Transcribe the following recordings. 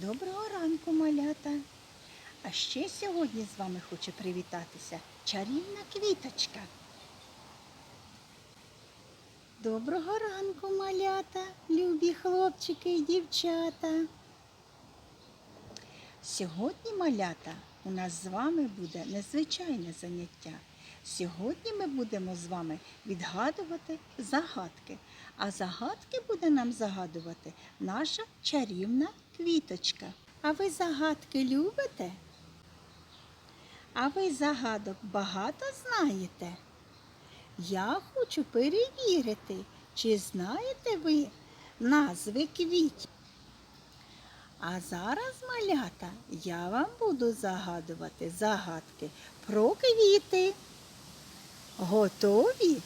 Доброго ранку, малята. А ще сьогодні з вами хоче привітатися чарівна квіточка. Доброго ранку, малята, любі хлопчики і дівчата. Сьогодні, малята, у нас з вами буде незвичайне заняття. Сьогодні ми будемо з вами відгадувати загадки. А загадки буде нам загадувати наша чарівна. А ви загадки любите? А ви загадок багато знаєте? Я хочу перевірити, чи знаєте ви назви квітів. А зараз, малята, я вам буду загадувати загадки про квіти. Готові?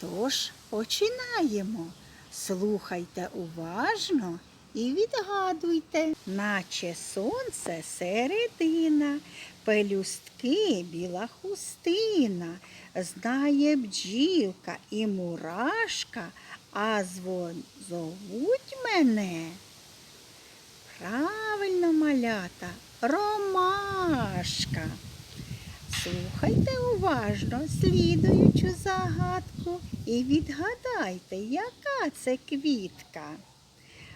Тож починаємо. Слухайте уважно і відгадуйте, наче сонце середина, пелюстки біла хустина, знає бджілка і мурашка, а зво- зовуть мене. Правильно, малята, ромашка. Слухайте уважно слідуючу загадку і відгадайте, яка це квітка.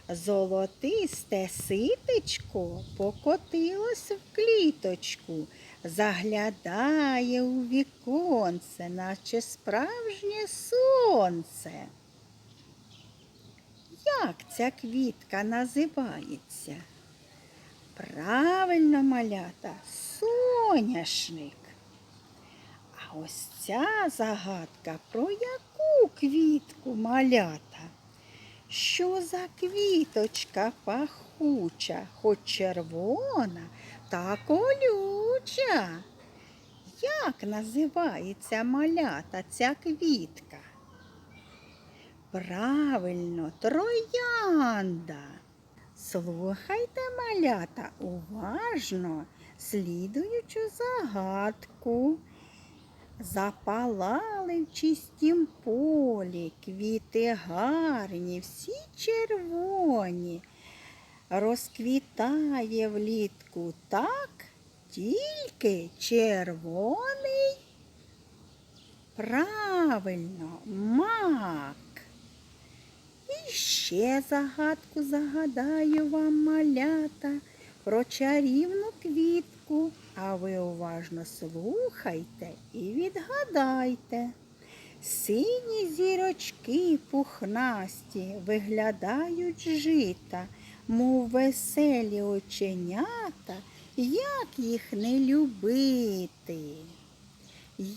Золотисте ситечко покотилось в кліточку, заглядає у віконце, наче справжнє сонце. Як ця квітка називається? Правильно, малята, соняшник. А ось ця загадка про яку квітку малята? Що за квіточка пахуча, хоч червона та колюча? Як називається малята ця квітка? Правильно, троянда. Слухайте, малята, уважно, слідуючу загадку. Запалали в чистім полі, квіти гарні, всі червоні. Розквітає влітку так, тільки червоний. Правильно, мак. І ще загадку загадаю вам, малята, про чарівну квітку. А ви уважно слухайте і відгадайте. Сині зірочки пухнасті виглядають жита, мов веселі оченята, як їх не любити.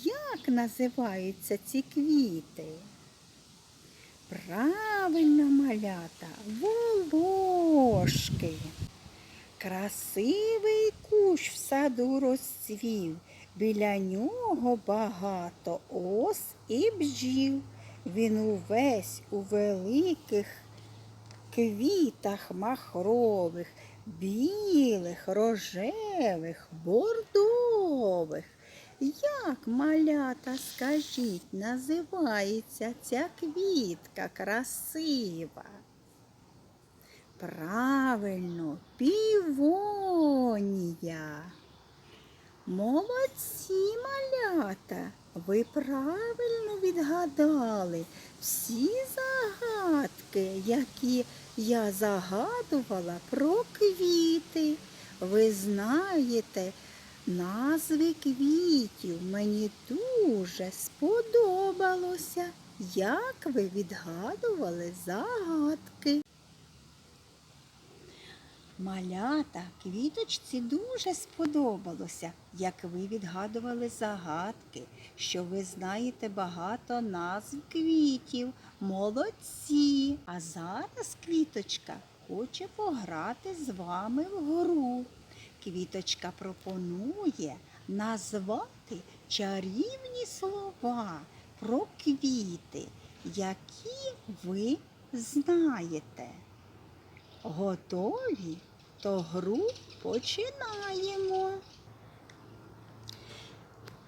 Як називаються ці квіти? Правильно, малята, волошки. Красивий кущ в саду розцвів, біля нього багато ос і бджіл. Він увесь у великих квітах махрових, білих, рожевих, бордових. Як малята, скажіть, називається ця квітка красива? Правильно, півонія. Молодці малята, ви правильно відгадали всі загадки, які я загадувала про квіти. Ви знаєте назви квітів. Мені дуже сподобалося, як ви відгадували загадки. Малята, квіточці дуже сподобалося, як ви відгадували загадки, що ви знаєте багато назв квітів. Молодці! А зараз квіточка хоче пограти з вами в гру. Квіточка пропонує назвати чарівні слова про квіти, які ви знаєте. Готові? То гру починаємо.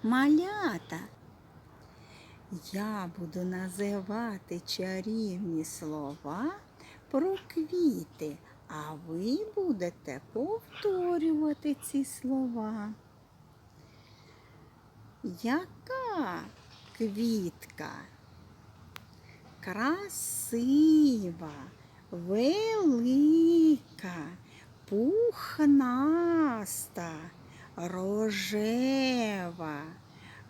Малята. Я буду називати чарівні слова про квіти, А ви будете повторювати ці слова. Яка квітка? Красива, велика, пухнаста, рожева,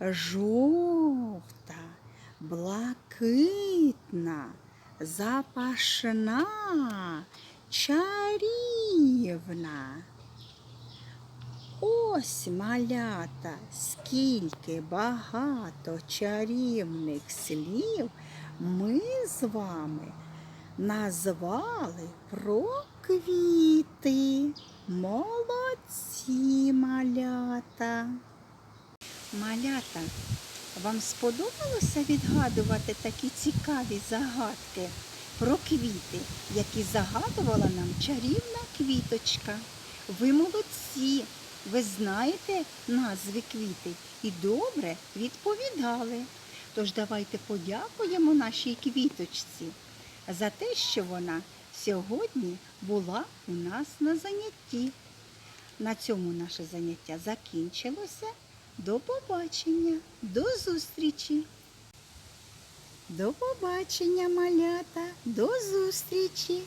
жовта, блакитна, запашна, чарівна. Ось малята, скільки багато чарівних слів ми з вами назвали про квіти. Молодці малята. Малята, вам сподобалося відгадувати такі цікаві загадки про квіти, які загадувала нам чарівна квіточка? Ви молодці! Ви знаєте назви квіти і добре відповідали. Тож давайте подякуємо нашій квіточці за те, що вона сьогодні була у нас на занятті. На цьому наше заняття закінчилося. До побачення, до зустрічі. До побачення, малята, до зустрічі.